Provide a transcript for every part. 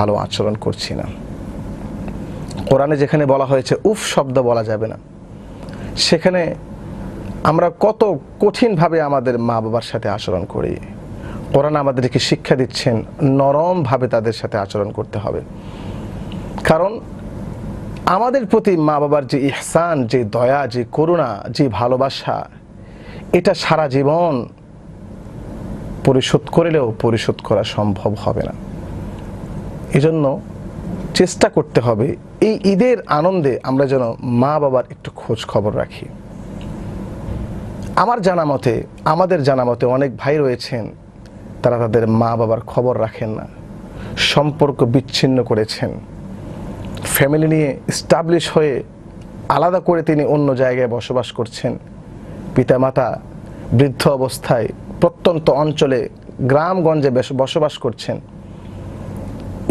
ভালো আচরণ করছি না। কোরআনে যেখানে বলা হয়েছে, উফ শব্দ বলা যাবে না। সেখানে আমরা কত কঠিনভাবে আমাদের মা বাবার সাথে আচরণ করি। কোরআন আমাদেরকে শিক্ষা দিচ্ছেন, নরমভাবে তাদের সাথে আচরণ করতে হবে। কারণ আমাদের প্রতি মা বাবার যে ইহসান, যে দয়া, যে করুণা, যে ভালোবাসা, এটা সারা জীবন পরিশোধ করলেও পরিশোধ করা সম্ভব হবে না। এজন্য চেষ্টা করতে হবে এই ঈদের আনন্দে আমরা যেন মা বাবার একটু খোঁজ খবর রাখি। আমার জানা মতে, আমাদের জানা মতে অনেক ভাই রয়েছেন, তারা তাদের মা বাবার খবর রাখেন না, সম্পর্ক বিচ্ছিন্ন করেছেন ফ্যামিলি নিয়ে স্টাবলিশ হয়ে আলাদা করে তিনি অন্য জায়গায় বসবাস করছেন, পিতামাতা বৃদ্ধ অবস্থায় প্রত্যন্ত অঞ্চলে গ্রামগঞ্জে বসবাস করছেন।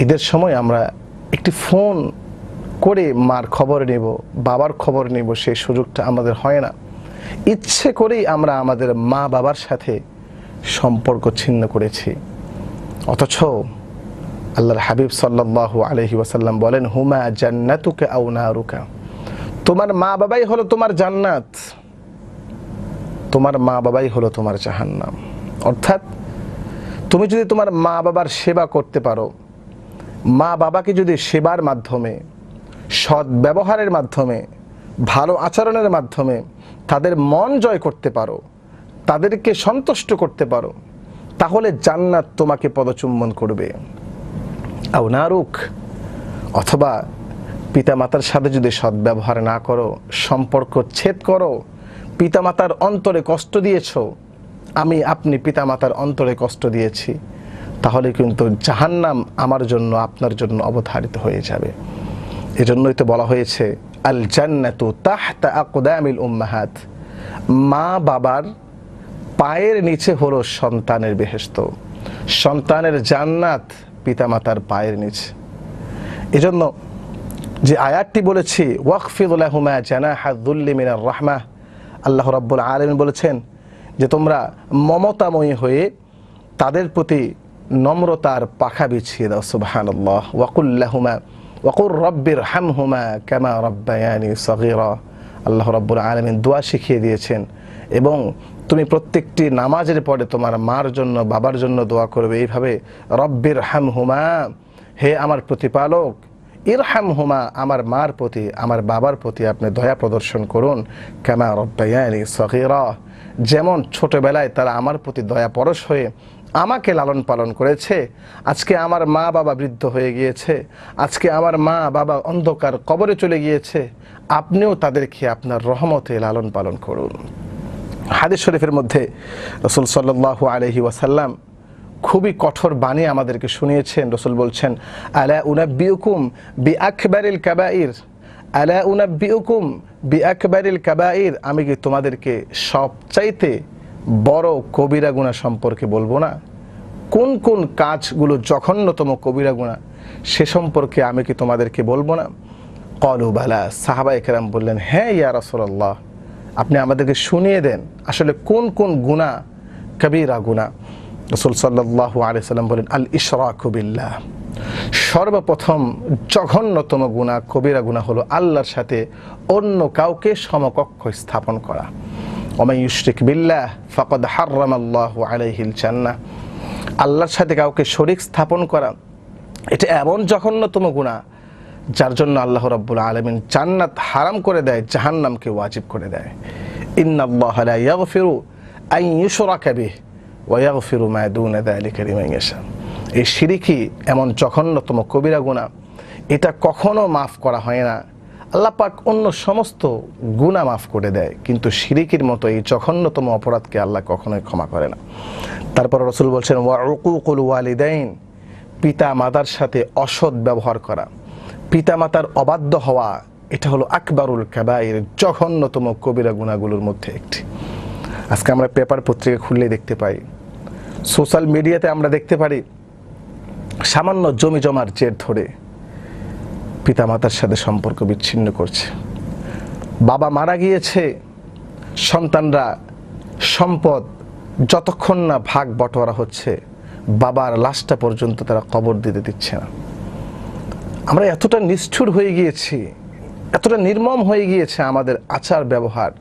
ঈদের সময় আমরা একটি ফোন করে মার খবর নেব, বাবার খবর নেব সেই সুযোগটা আমাদের হয় না। ইচ্ছে করেই আমরা আমাদের মা বাবার সাথে সম্পর্ক ছিন্ন করেছি। অথচ আল্লাহর হাবিব সাল্লাহ আলহি ওয়াসাল্লাম বলেন, হুমা জান্নাতুকা আও নারুকা? তোমার মা বাবাই হলো তোমার জান্নাত, তোমার মা বাবাই হলো তোমার জাহান্নাম। অর্থাৎ তুমি যদি তোমার মা বাবার সেবা করতে পারো মা বাবাকে যদি সেবার মাধ্যমে, সৎ ব্যবহারের মাধ্যমে, ভালো আচরণের মাধ্যমে তাদের মন জয় করতে পারো, তাদেরকে সন্তুষ্ট করতে পারো, তাহলে জান্নাত তোমাকে পদচুম্বন করবে। আও নারুক অথবা পিতামাতার সাথে যদি সদ্ব্যবহার না করো, সম্পর্ক ছেদ করো, পিতামাতার অন্তরে কষ্ট দিয়েছ, আমি আপনি পিতামাতার অন্তরে কষ্ট দিয়েছি। তাহলে কিন্তু জাহান্নাম আমার জন্য, আপনার জন্য অবধারিত হয়ে যাবে। এজন্যই তো বলা হয়েছে আল জান্নাতু তাহতা আকদামিল উম্মাহাত। মা বাবার পায়ের নিচে হলো সন্তানের বেহেস্ত সন্তানের জান্নাত পিতামাতার পায়ের নিচে। এজন্য যে আয়াতটি বলেছি ওয়াকফিদুল্লাহুমা জানাহা দুল্লি মিনার রাহমা আল্লাহ রাব্বুল আলমিন বলেছেন যে তোমরা মমতাময়ী হয়ে তাদের প্রতি নম্রতার পাখা বিছিয়ে দাও সুবাহান আল্লাহ ওয়াকুল্লাহুমা ওয়াকুর রব্বির হামহুমা কামা রব্বায়ানি সগীরা। আল্লাহ রাব্বুল আলমিন দোয়া শিখিয়ে দিয়েছেন। এবং তুমি প্রত্যেকটি নামাজের পরে তোমার মার জন্য, বাবার জন্য দোয়া করবে। এইভাবে রব্বির হামহুমা, হে আমার প্রতিপালক ইরহাম হুমা আমার মার প্রতি, আমার বাবার প্রতি আপনি দয়া প্রদর্শন করুন। কামা রব্বায়ানি সগীরা। যেমন ছোটবেলায় তারা আমার প্রতি দয়া পরশ হয়ে আমাকে লালন পালন করেছে। আজকে আমার মা বাবা বৃদ্ধ হয়ে গিয়েছে। আজকে আমার মা বাবা অন্ধকার কবরে চলে গিয়েছে। আপনিও তাদেরকে আপনার রহমতে লালন পালন করুন। হাদিস শরীফের মধ্যে রসুল সাল্লাহ আলহি ওয়াসাল্লাম খুবই কঠোর বাণী আমাদেরকে শুনিয়েছেন। রসুল বলছেন, আলা উনাব্বিউকুম বি আকবারিল কাবাইর। আলা উনাব্বিউকুম বি আকবারিল কাবাইর। আমি কি তোমাদেরকে সবচাইতে বড় কবিরা গুণা সম্পর্কে বলব না। কোন কোন কাজগুলো জঘন্যতম কবিরা গুণা, সে সম্পর্কে আমি কি তোমাদেরকে বলব না? কলু বালা সাহাবা একরাম বললেন হ্যাঁ ইয়া রসল্লাহ আপনি আমাদেরকে শুনিয়ে দেন, আসলে কোন কোন গুণা কবিরা গুণা? রসুল সাল্লাহ আলিয়াল্লাম বলেন, আল ইশরাকুবিল্লাহ সর্বপ্রথম জঘন্যতম গুণা, কবিরা গুণা হলো আল্লাহর সাথে অন্য কাউকে সমকক্ষ স্থাপন করা। ওমাই ইউশরিক বিল্লাহ ফকদ হার্রাম আল্লাহ আলাইহিল জান্নাহ। আল্লাহর সাথে কাউকে শরিক স্থাপন করা, এটা এমন জঘন্যতম গুণা যার জন্য আল্লাহ রাব্বুল আলমিন জান্নাত হারাম করে দেয়, জাহান্নামকে ওয়াজিব করে দেয়। ইন্নাল্লাহ লা ইয়াগফিরু আন ইউশরাকা বিহি ওয়া ইয়াগফিরু মা দুনা যালিকা লিমান ইয়াশা। এই শিরিকি এমন জঘন্যতম কবিরা গুণা এটা কখনো মাফ করা হয় না। আল্লাহ পাক অন্য সমস্ত গুণা মাফ করে দেয়, কিন্তু শিরিকির মতো এই জঘন্যতম অপরাধকে আল্লাহ কখনোই ক্ষমা করে না। তারপর রসুল বলছেন, ওয়া উকুকুল ওয়ালিদাইন পিতা মাতার সাথে অসৎ ব্যবহার করা। পিতামাতার অবাধ্য হওয়া, এটা হলো আকবরুল কাবাইর, জঘন্যতম কবিরা গুণাগুলোর মধ্যে একটি। আজকে আমরা পেপার পত্রিকা খুললে দেখতে পাই, সোশ্যাল মিডিয়াতে আমরা দেখতে পারি, সামান্য জমি জমার জের ধরে পিতামাতার সাথে সম্পর্ক বিচ্ছিন্ন করছে। বাবা মারা গিয়েছে, সন্তানরা সম্পদ যতক্ষণ না ভাগ বটোয়ারা হচ্ছে, বাবার লাশটা পর্যন্ত তারা কবর দিতে দিচ্ছে না। আমরা এতটা নিষ্ঠুর হয়ে গিয়েছি, এতটা নির্মম হয়ে গিয়েছে আমাদের আচার ব্যবহার।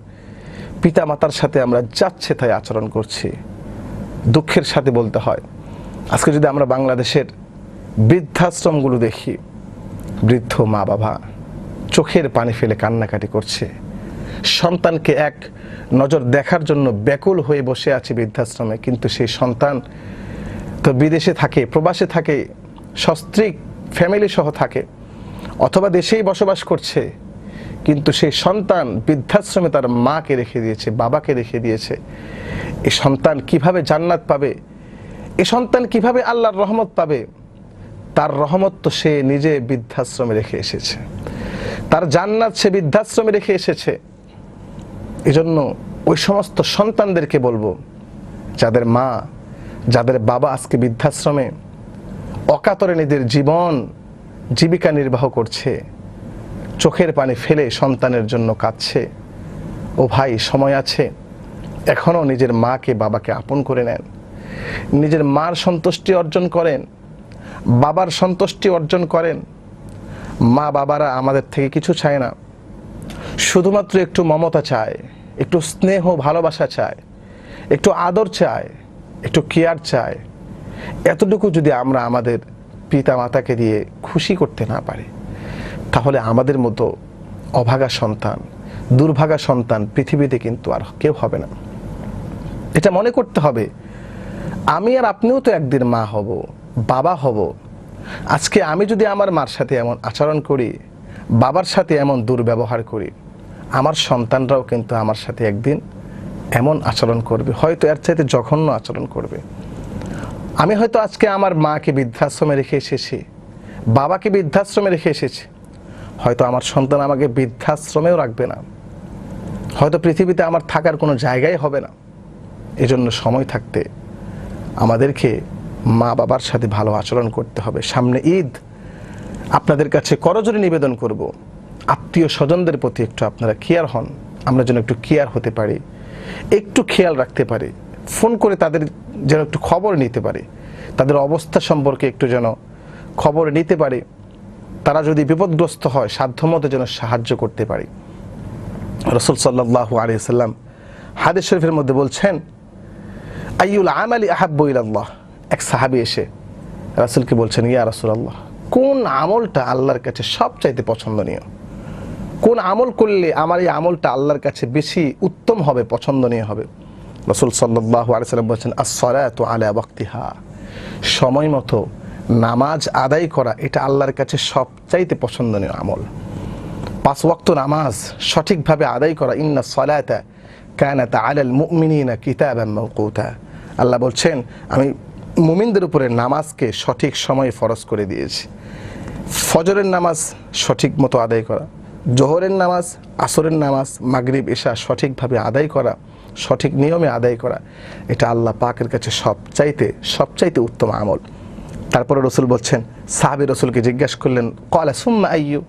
পিতা মাতার সাথে আমরা যাচ্ছে তাই আচরণ করছি, দুঃখের সাথে বলতে হয়। আজকে যদি আমরা বাংলাদেশের বৃদ্ধাশ্রমগুলো দেখি বৃদ্ধ মা বাবা চোখের পানি ফেলে কান্নাকাটি করছে। সন্তানকে এক নজর দেখার জন্য ব্যাকুল হয়ে বসে আছে বৃদ্ধাশ্রমে, কিন্তু সেই সন্তান তো বিদেশে থাকে, প্রবাসে থাকে সস্ত্রীক ফ্যামিলি সহ থাকে, অথবা দেশেই বসবাস করছে। কিন্তু সেই সন্তান বৃদ্ধাশ্রমে তার মাকে রেখে দিয়েছে, বাবাকে রেখে দিয়েছে। এই সন্তান কীভাবে জান্নাত পাবে? এ সন্তান কীভাবে আল্লাহর রহমত পাবে? তার রহমত তো সে নিজে বৃদ্ধাশ্রমে রেখে এসেছে। তার জান্নাত সে বৃদ্ধাশ্রমে রেখে এসেছে। এজন্য ওই সমস্ত সন্তানদেরকে বলব, যাদের মা, যাদের বাবা আজকে বৃদ্ধাশ্রমে অকাতরে নিজের জীবন জীবিকা নির্বাহ করছে, চোখের পানি ফেলে সন্তানের জন্য কাঁদছে, ও ভাই সময় আছে, এখনও নিজের মাকে, বাবাকে আপন করে নেন। নিজের মার সন্তুষ্টি অর্জন করেন। বাবার সন্তুষ্টি অর্জন করেন। মা বাবারা আমাদের থেকে কিছু চায় না। শুধুমাত্র একটু মমতা চায়, একটু স্নেহ, ভালোবাসা চায়, একটু আদর চায়, একটু কেয়ার চায়। এতটুকু যদি আমরা আমাদের পিতা মাতাকে দিয়ে খুশি করতে না পারি, তাহলে আমাদের মতো অভাগা সন্তান, দুর্ভাগা সন্তান পৃথিবীতে কিন্তু আর কেউ হবে না। এটা মনে করতে হবে, আমি আর আপনিও তো একদিন মা হব। বাবা হব। আজকে আমি যদি আমার মার সাথে এমন আচরণ করি, বাবার সাথে এমন দুর্ব্যবহার করি, আমার সন্তানরাও কিন্তু আমার সাথে একদিন এমন আচরণ করবে, হয়তো এর চাইতে জঘন্য আচরণ করবে। আমি হয়তো আজকে আমার মাকে বৃদ্ধাশ্রমে রেখে এসেছি, বাবাকে বৃদ্ধাশ্রমে রেখে এসেছি, হয়তো আমার সন্তান আমাকে বৃদ্ধাশ্রমেও রাখবে না। হয়তো পৃথিবীতে আমার থাকার কোনো জায়গাই হবে না। এজন্য সময় থাকতে আমাদেরকে মা বাবার সাথে ভালো আচরণ করতে হবে। সামনে ঈদ। আপনাদের কাছে করজোরে নিবেদন করব। আত্মীয় স্বজনদের প্রতি একটু আপনারা কেয়ার হন। আমরা যেন একটু কেয়ার হতে পারি। একটু খেয়াল রাখতে পারি। ফোন করে তাদের যেন একটু খবর নিতে পারি। তাদের অবস্থা সম্পর্কে একটু যেন খবর নিতে পারি। তারা যদি বিপদগ্রস্ত হয়, সাধ্যমতো যেন সাহায্য করতে পারি। রসুল সাল্লাহ আলিয়া সাল্লাম হাদিস শরীফের মধ্যে বলছেন আইউল আমালি আহাব্বু ইলাল্লাহ। এক সাহাবি এসে রাসুলকে বলছেন, ইয়া রাসূলুল্লাহ, কোন আমলটা আল্লাহর কাছে সবচাইতে পছন্দনীয়? কোন আমল করলে আমার এই আমলটা আল্লাহর কাছে বেশি উত্তম হবে, পছন্দনীয় হবে? রসুল সাল্লাহ আলিয়াল্লাম বলছেন, আসসালাতু আলা ওয়াক্তিহা, সময় মতো নামাজ আদায় করা, এটা আল্লাহর কাছে সবচাইতে পছন্দনীয় আমল। পাঁচ ওয়াক্ত নামাজ সঠিকভাবে আদায় করা, ইন্না সলাতা কানাত আলাল মুমিনিনা কিতাবাম মাওকুতা। আল্লাহ বলছেন, আমি মুমিনদের উপরে নামাজকে সঠিক সময়ে ফরজ করে দিয়েছি। ফজরের নামাজ সঠিক মতো আদায় করা, জোহরের নামাজ, আসরের নামাজ, মাগরিব এশা সঠিকভাবে আদায় করা, সঠিক নিয়মে আদায় করা, এটা আল্লাহ পাকের কাছে সবচাইতে সবচাইতে উত্তম আমল। তারপরে রসুল বলছেন, সাহাবি রসুলকে জিজ্ঞাসা করলেন কলা সুম্মা আইয়ু?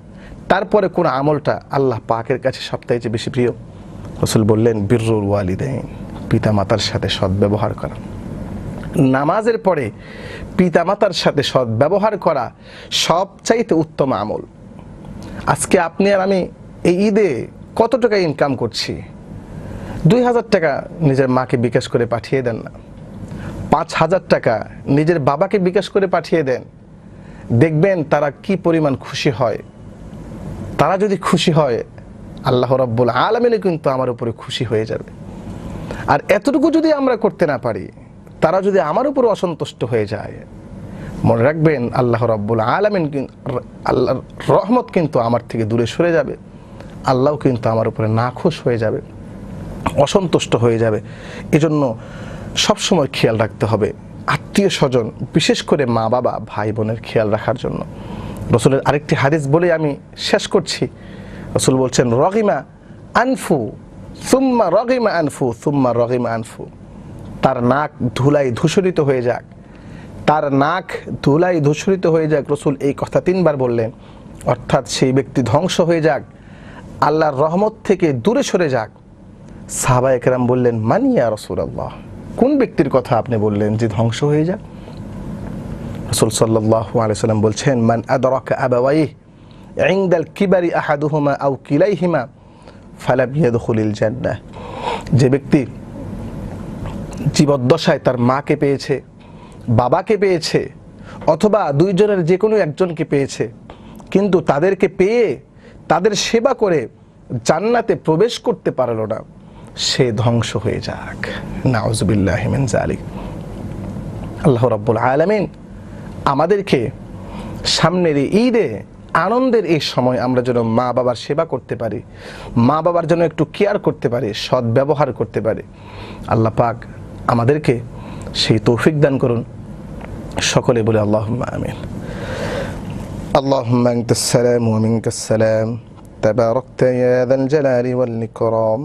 তারপরে কোন আমলটা আল্লাহ পাকের কাছে সবচাইতে বেশি প্রিয়? রসুল বললেন, বীররুল ওয়ালিদাইন। পিতা মাতার সাথে সদ্ব্যবহার করা। নামাজের পরে পিতামাতার সাথে সদ্ব্যবহার করা সবচাইতে উত্তম আমল। আজকে আপনি আর আমি এই ঈদে কত টাকা ইনকাম করছি? দুই হাজার টাকা নিজের মাকে বিকাশ করে পাঠিয়ে দেন না। পাঁচ হাজার টাকা নিজের বাবাকে বিকাশ করে পাঠিয়ে দেন। দেখবেন তারা কি পরিমাণ খুশি হয়। তারা যদি খুশি হয়, আল্লাহ রব্বুল আলমিনে কিন্তু আমার উপরে খুশি হয়ে যাবে। আর এতটুকু যদি আমরা করতে না পারি তারা যদি আমার উপর অসন্তুষ্ট হয়ে যায়, মনে রাখবেন আল্লাহ রব্বুল আলমিন আল্লাহর রহমত কিন্তু আমার থেকে দূরে সরে যাবে। আল্লাহ কিন্তু আমার উপরে নাখুশ হয়ে যাবে, অসন্তুষ্ট হয়ে যাবে। এজন্য সবসময় খেয়াল রাখতে হবে আত্মীয় স্বজন, বিশেষ করে মা বাবা, ভাই বোনের খেয়াল রাখার জন্য। রসুলের আরেকটি হাদিস বলে আমি শেষ করছি। রসুল বলছেন, রগিমা আনফু, সুম্মা রগিমা আনফু, সুম্মা রগিমা আনফু। তার নাক ধুলাই ধূসরিত হয়ে যাক। তার নাক ধুলাই ধূসরিত হয়ে যাক, রসুল এই কথা তিনবার বললেন। অর্থাৎ সেই ব্যক্তি ধ্বংস হয়ে যাক, আল্লাহর রহমত থেকে দূরে সরে যাক। সাহাবা একরাম বললেন মানিয়া রসুল আল্লাহ কোন ব্যক্তির কথা আপনি বললেন যে ধ্বংস হয়ে যাক? রসুল সাল্লাহ আলাইসাল্লাম বলছেন, মান আদরক আবাওয়াই ইংদাল কিবারি আহাদুহুমা আউ কিলাইহিমা ফালাম ইয়াদখুলিল জান্নাহ। যে ব্যক্তি জীবদ্দশায় তার মাকে পেয়েছে, বাবাকে পেয়েছে, অথবা দুইজনের যে কোনো একজনকে পেয়েছে। কিন্তু তাদেরকে পেয়ে তাদের সেবা করে জান্নাতে প্রবেশ করতে পারল না। সে ধ্বংস হয়ে যাক। নাউজুবিল্লাহ মিন জালিক আল্লাহ রাব্বুল আলামিন আমাদেরকে সামনের ঈদে আনন্দের এই সময় আমরা যেন মা বাবার সেবা করতে পারি, মা বাবার জন্য একটু কেয়ার করতে পারি, সদ্ব্যবহার করতে পারি। আল্লাহ পাক আমাদেরকে সেই তৌফিক দান করুন সকলে বলে আল্লাহ আমিন اللهم أنت السلام ومنك السلام تباركت يا ذا الجلال والإكرام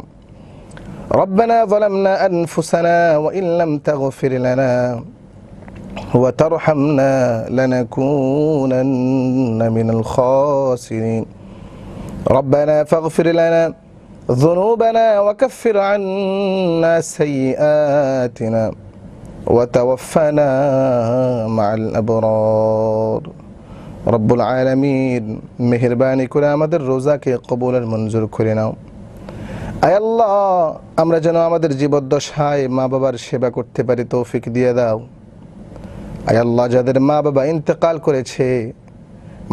ربنا ظلمنا أنفسنا وإن لم تغفر لنا وترحمنا لنكونن من الخاسرين ربنا فاغفر لنا ذنوبنا وكفر عنا سيئاتنا وتوفنا مع الأبرار রব্বুল আলমিন মেহরবানি করে আমাদের রোজাকে কবুলের মঞ্জুর করে নাও আয় আল্লাহ আমরা যেন আমাদের জীবদ্দশায় মা বাবার সেবা করতে পারি তৌফিক দিয়ে দাও আয় আল্লাহ যাদের মা বাবা ইন্তেকাল করেছে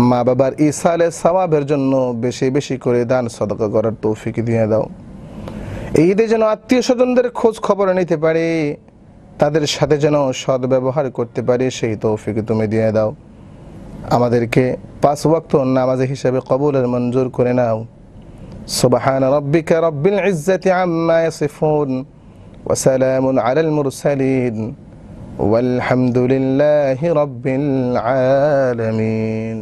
মা বাবার ইসালে সওয়াবের জন্য বেশি বেশি করে দান সদকা করার তৌফিক দিয়ে দাও এই ঈদে যেন আত্মীয় স্বজনদের খোঁজ খবর নিতে পারে তাদের সাথে যেন সদ ব্যবহার করতে পারে সেই তৌফিক তুমি দিয়ে দাও আমাদেরকে পাঁচ ওয়াক্ত নামাজ হিসাবে কবুলের মঞ্জুর করে নাও সুবহান রব্বিকা রব্বিল ইজ্জাতি আম্মা ইয়াসিফুন ওয়া সালামুন আলাল মুরসালিন والحمد لله رب العالمين